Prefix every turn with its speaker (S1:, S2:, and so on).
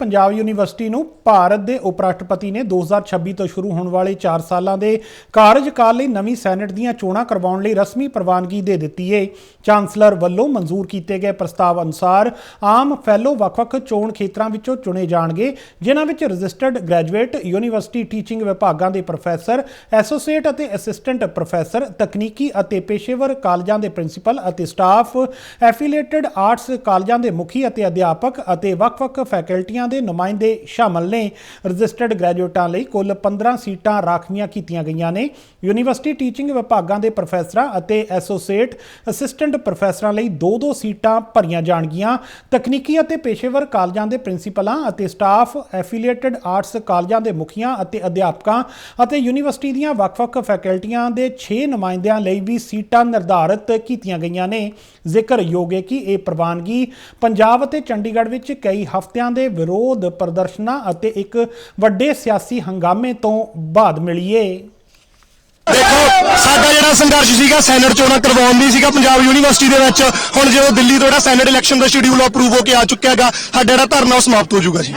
S1: Punjab university ਨੂੰ ਭਾਰਤ ਦੇ ਉਪ ਰਾਸ਼ਟਰਪਤੀ ਨੇ 2026 ਤੋਂ ਸ਼ੁਰੂ ਹੋਣ ਵਾਲੇ 4 ਸਾਲਾਂ ਦੇ ਕਾਰਜਕਾਲ ਲਈ ਨਵੀਂ ਸੈਨੇਟ ਦੀਆਂ ਚੋਣਾਂ ਕਰਵਾਉਣ ਲਈ ਰਸਮੀ ਪ੍ਰਵਾਨਗੀ ਦੇ ਦਿੱਤੀ ਹੈ ਚਾਂਸਲਰ ਵੱਲੋਂ ਮਨਜ਼ੂਰ ਕੀਤੇ ਗਏ ਪ੍ਰਸਤਾਵ ਅਨੁਸਾਰ ਆਮ ਫੈਲੋ ਵੱਖ-ਵੱਖ ਚੋਣ ਖੇਤਰਾਂ ਵਿੱਚੋਂ ਚੁਣੇ ਜਾਣਗੇ, ਜਿਨ੍ਹਾਂ ਵਿੱਚ ਰਜਿਸਟਰਡ ਗ੍ਰੈਜੂਏਟ ਯੂਨੀਵਰਸਿਟੀ ਟੀਚਿੰਗ ਵਿਭਾਗਾਂ ਦੇ ਪ੍ਰੋਫੈਸਰ, ਐਸੋਸੀਏਟ ਅਤੇ ਅਸਿਸਟੈਂਟ ਪ੍ਰੋਫੈਸਰ, ਤਕਨੀਕੀ ਅਤੇ ਪੇਸ਼ੇਵਰ ਕਾਲਜਾਂ ਦੇ ਪ੍ਰਿੰਸੀਪਲ ਅਤੇ ਸਟਾਫ, ਐਫੀਲੀਏਟਡ ਆਰਟਸ ਕਾਲਜਾਂ ਦੇ ਮੁਖੀ ਅਤੇ ਅਧਿਆਪਕ ਅਤੇ ਵੱਖ-ਵੱਖ ਫੈਕਲਟੀਆਂ ਦੇ ਨੁਮਾਇੰਦੇ ਸ਼ਾਮਲ ਨੇ। ਰਜਿਸਟਰਡ ਗ੍ਰੈਜੂਏਟਾਂ ਲਈ ਕੁੱਲ 15 ਸੀਟਾਂ ਰਾਖਵੀਆਂ ਕੀਤੀਆਂ ਗਈਆਂ ਨੇ। ਯੂਨੀਵਰਸਿਟੀ ਟੀਚਿੰਗ ਵਿਭਾਗਾਂ ਦੇ ਪ੍ਰੋਫੈਸਰਾਂ ਅਤੇ ਐਸੋਸੀਏਟ ਅਸਿਸਟੈਂਟ ਪ੍ਰੋਫੈਸਰਾਂ ਲਈ 2-2 ਸੀਟਾਂ ਭਰੀਆਂ ਜਾਣਗੀਆਂ। ਤਕਨੀਕੀ ਅਤੇ ਪੇਸ਼ੇਵਰ ਕਾਲਜਾਂ ਦੇ ਪ੍ਰਿੰਸੀਪਲਾਂ ਅਤੇ ਸਟਾਫ, ਐਫੀਲੀਏਟਡ ਆਰਟਸ ਕਾਲਜਾਂ ਦੇ ਮੁਖੀਆਂ ਅਤੇ ਅਧਿਆਪਕਾਂ ਅਤੇ ਯੂਨੀਵਰਸਿਟੀ ਦੀਆਂ ਵੱਖ-ਵੱਖ ਫੈਕਲਟੀਆਂ ਦੇ 6 ਨੁਮਾਇੰਦਿਆਂ ਲਈ ਵੀ ਸੀਟਾਂ ਨਿਰਧਾਰਤ ਕੀਤੀਆਂ ਗਈਆਂ ਨੇ। ਜ਼ਿਕਰਯੋਗ ਹੈ ਕਿ ਇਹ ਪ੍ਰਵਾਨਗੀ ਪੰਜਾਬ ਅਤੇ ਚੰਡੀਗੜ੍ਹ ਵਿੱਚ ਕਈ ਹਫ਼ਤਿਆਂ ਦੇ ਵਿਰੋਧ ਪ੍ਰਦਰਸ਼ਨਾਂ ਅਤੇ ਇੱਕ ਵੱਡੇ ਸਿਆਸੀ ਹੰਗਾਮੇ ਤੋਂ ਬਾਅਦ ਮਿਲੀਏ।
S2: ਦੇਖੋ, ਸਾਡਾ ਜਿਹੜਾ ਸੰਘਰਸ਼ ਸੀਗਾ, ਸੈਨੇਟ ਚੋਣਾਂ ਕਰਵਾਉਣ ਦੀ ਸੀਗਾ ਪੰਜਾਬ ਯੂਨੀਵਰਸਿਟੀ ਦੇ ਵਿੱਚ। ਹੁਣ ਜਦੋਂ ਦਿੱਲੀ ਤੋਂ ਜਿਹੜਾ ਸੈਨੇਟ ਇਲੈਕਸ਼ਨ ਦਾ ਸ਼ਡਿਊਲ ਅਪਰੂਵ ਹੋ ਕੇ ਆ ਚੁੱਕਿਆ ਹੈਗਾ, ਸਾਡਾ ਜਿਹੜਾ ਧਰਨਾ ਉਹ ਸਮਾਪਤ ਹੋ ਜਾਊਗਾ ਜੀ।